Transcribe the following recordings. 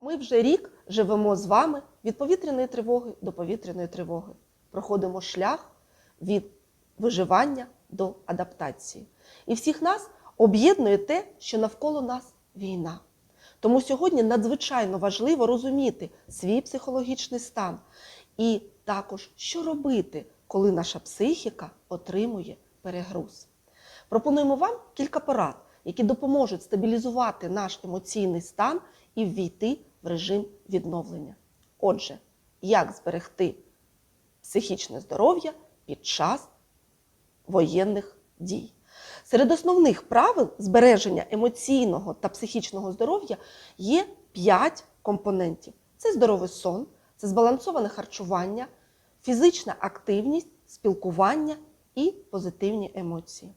Ми вже рік живемо з вами від повітряної тривоги до повітряної тривоги. Проходимо шлях від виживання до адаптації. І всіх нас об'єднує те, що навколо нас війна. Тому сьогодні надзвичайно важливо розуміти свій психологічний стан і також, що робити, коли наша психіка отримує перегруз. Пропонуємо вам кілька порад, які допоможуть стабілізувати наш емоційний стан і ввійти в режим відновлення. Отже, як зберегти психічне здоров'я під час воєнних дій. Серед основних правил збереження емоційного та психічного здоров'я є 5 компонентів: це здоровий сон, це збалансоване харчування, фізична активність, спілкування і позитивні емоції.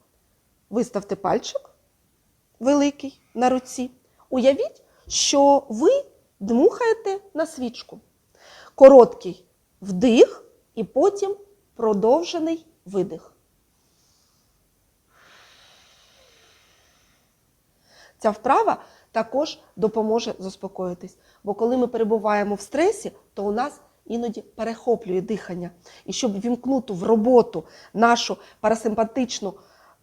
Виставте пальчик великий на руці. Уявіть, що ви дмухаєте на свічку. Короткий вдих і потім продовжений видих. Ця вправа також допоможе заспокоїтись. Бо коли ми перебуваємо в стресі, то у нас іноді перехоплює дихання. І щоб вімкнути в роботу нашу парасимпатичну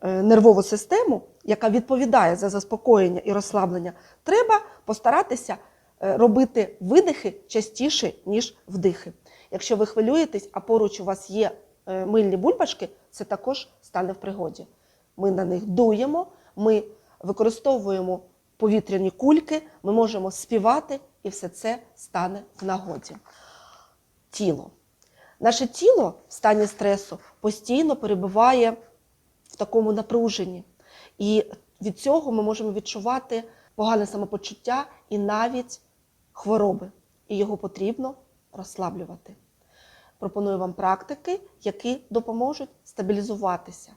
е, нервову систему, яка відповідає за заспокоєння і розслаблення, треба постаратися е, робити видихи частіше, ніж вдихи. Якщо ви хвилюєтесь, а поруч у вас є е, мильні бульбашки, це також стане в пригоді. Ми на них дуємо, ми використовуємо повітряні кульки, ми можемо співати, і все це стане в нагоді. Тіло. Наше тіло в стані стресу постійно перебуває в такому напруженні. І від цього ми можемо відчувати погане самопочуття і навіть хвороби. І його потрібно розслаблювати. Пропоную вам практики, які допоможуть стабілізуватися.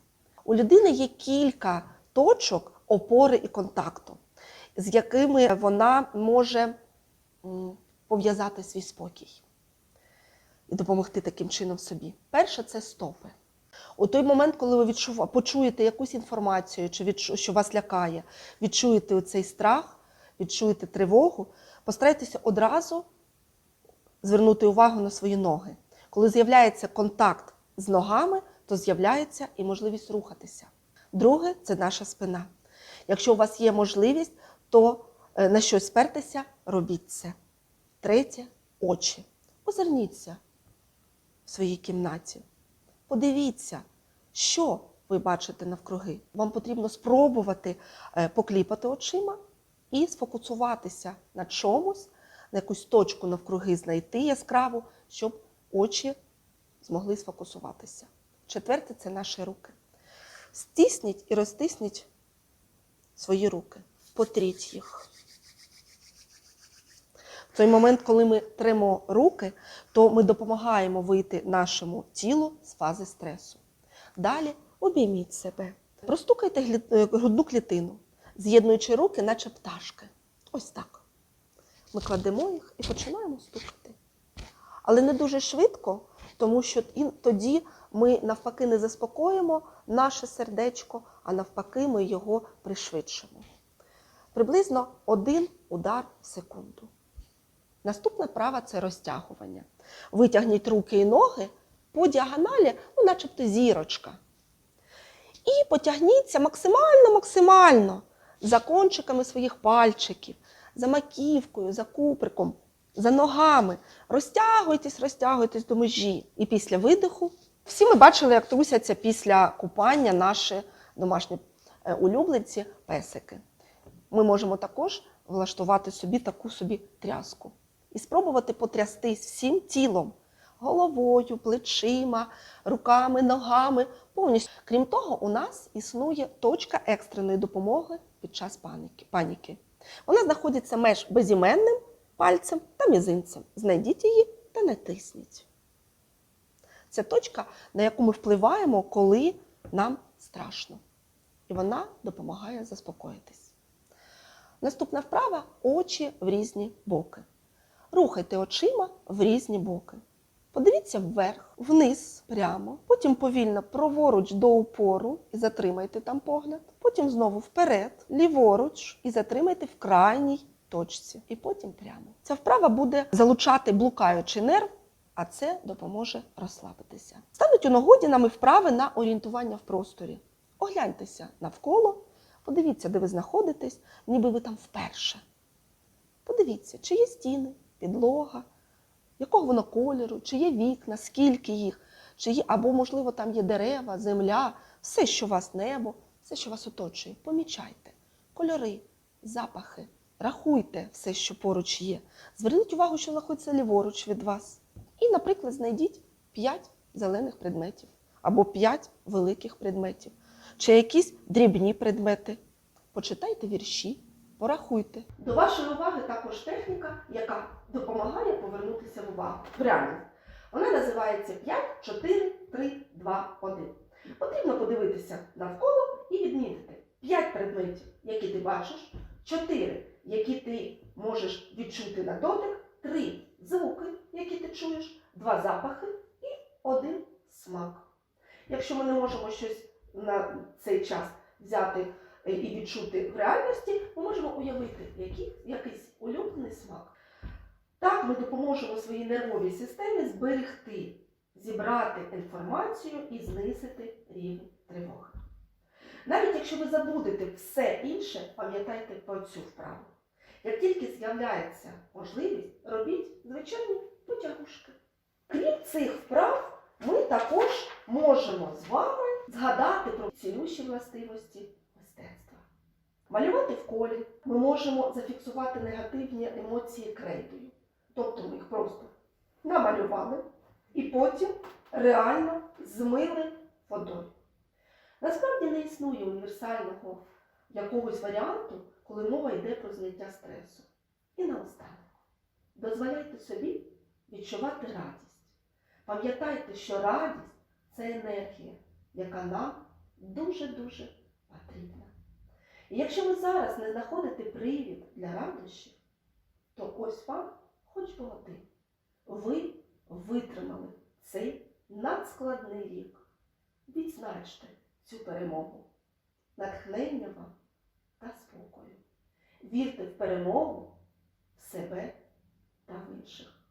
У людини є кілька точок опори і контакту, з якими вона може пов'язати свій спокій і допомогти таким чином собі. Перше це стопи. У той момент, коли ви відчува- почуєте якусь інформацію, чи відчу- що вас лякає, відчуєте цей страх, відчуєте тривогу, постарайтеся одразу звернути увагу на свої ноги. Коли з'являється контакт з ногами, то з'являється і можливість рухатися. Друге це наша спина. Якщо у вас є можливість, то е, на щось спертися, робіть це. Третє очі. Озирніться в своїй кімнаті. Подивіться, що ви бачите навкруги. Вам потрібно спробувати е, покліпати очима і сфокусуватися на чомусь, на якусь точку навкруги знайти яскраву, щоб очі змогли сфокусуватися. Четверте це наші руки. Стисніть і розтисніть свої руки, потріть їх. В той момент, коли ми тремо руки, то ми допомагаємо вийти нашому тілу з фази стресу. Далі обійміть себе, простукайте е, грудну клітину, з'єднуючи руки, наче пташки. Ось так. Ми кладемо їх і починаємо стукати. Але не дуже швидко, тому що тоді ми навпаки не заспокоїмо наше сердечко, а навпаки, ми його пришвидшимо. Приблизно один удар в секунду. Наступна права це розтягування. Витягніть руки і ноги по діагоналі, ну, начебто зірочка. І потягніться максимально-максимально за кончиками своїх пальчиків, за маківкою, за куприком, за ногами. Розтягуйтесь, розтягуйтесь до межі. І після видиху. Всі ми бачили, як трусяться після купання наші домашні е, улюбленці песики. Ми можемо також влаштувати собі таку собі тряску і спробувати потрястись всім тілом, головою, плечима, руками, ногами. Повністю. Крім того, у нас існує точка екстреної допомоги під час паніки. паніки. Вона знаходиться між безіменним пальцем та мізинцем. Знайдіть її та натисніть. Це точка, на яку ми впливаємо, коли нам страшно. І вона допомагає заспокоїтись. Наступна вправа очі в різні боки. Рухайте очима в різні боки. Подивіться вверх, вниз, прямо, потім повільно праворуч до упору і затримайте там погляд. Потім знову вперед, ліворуч і затримайте в крайній точці і потім прямо. Ця вправа буде залучати блукаючий нерв, а це допоможе розслабитися. Стануть у нагоді нам і вправи на орієнтування в просторі. Огляньтеся навколо, подивіться, де ви знаходитесь, ніби ви там вперше. Подивіться, чи є стіни, підлога, якого воно кольору, чи є вікна, скільки їх, чи є, або, можливо, там є дерева, земля, все, що вас небо, все, що вас оточує. Помічайте. Кольори, запахи, рахуйте все, що поруч є. Зверніть увагу, що знаходиться ліворуч від вас. І, наприклад, знайдіть 5 зелених предметів або 5 великих предметів, чи якісь дрібні предмети. Почитайте вірші, порахуйте. До вашої уваги також техніка, яка допомагає повернутися в увагу. Реальність. Вона називається 5, 4, 3, 2, 1. Потрібно подивитися навколо і відмітити 5 предметів, які ти бачиш, 4, які ти можеш відчути на дотик, 3 звуки, які ти чуєш, 2 запахи і 1 смак. Якщо ми не можемо щось на цей час взяти і відчути в реальності, ми можемо уявити який, якийсь улюблений смак. Так ми допоможемо своїй нервовій системі зберегти, зібрати інформацію і знизити рівень тривоги. Навіть якщо ви забудете все інше, пам'ятайте про цю вправу. Як тільки з'являється можливість, робіть звичайні потягушки. Крім цих вправ, ми також можемо з вами згадати про цілющі властивості. Малювати в колі ми можемо зафіксувати негативні емоції крейдою. Тобто ми їх просто намалювали і потім реально змили водою. Насправді не існує універсального якогось варіанту, коли мова йде про зняття стресу. І наостанок, дозволяйте собі відчувати радість. Пам'ятайте, що радість це енергія, яка нам дуже-дуже. І якщо ви зараз не знаходите привід для радощів, то ось вам хоч один. Ви витримали цей надскладний рік. Відзначте цю перемогу, натхнення вам та спокою. Вірте в перемогу в себе та в інших.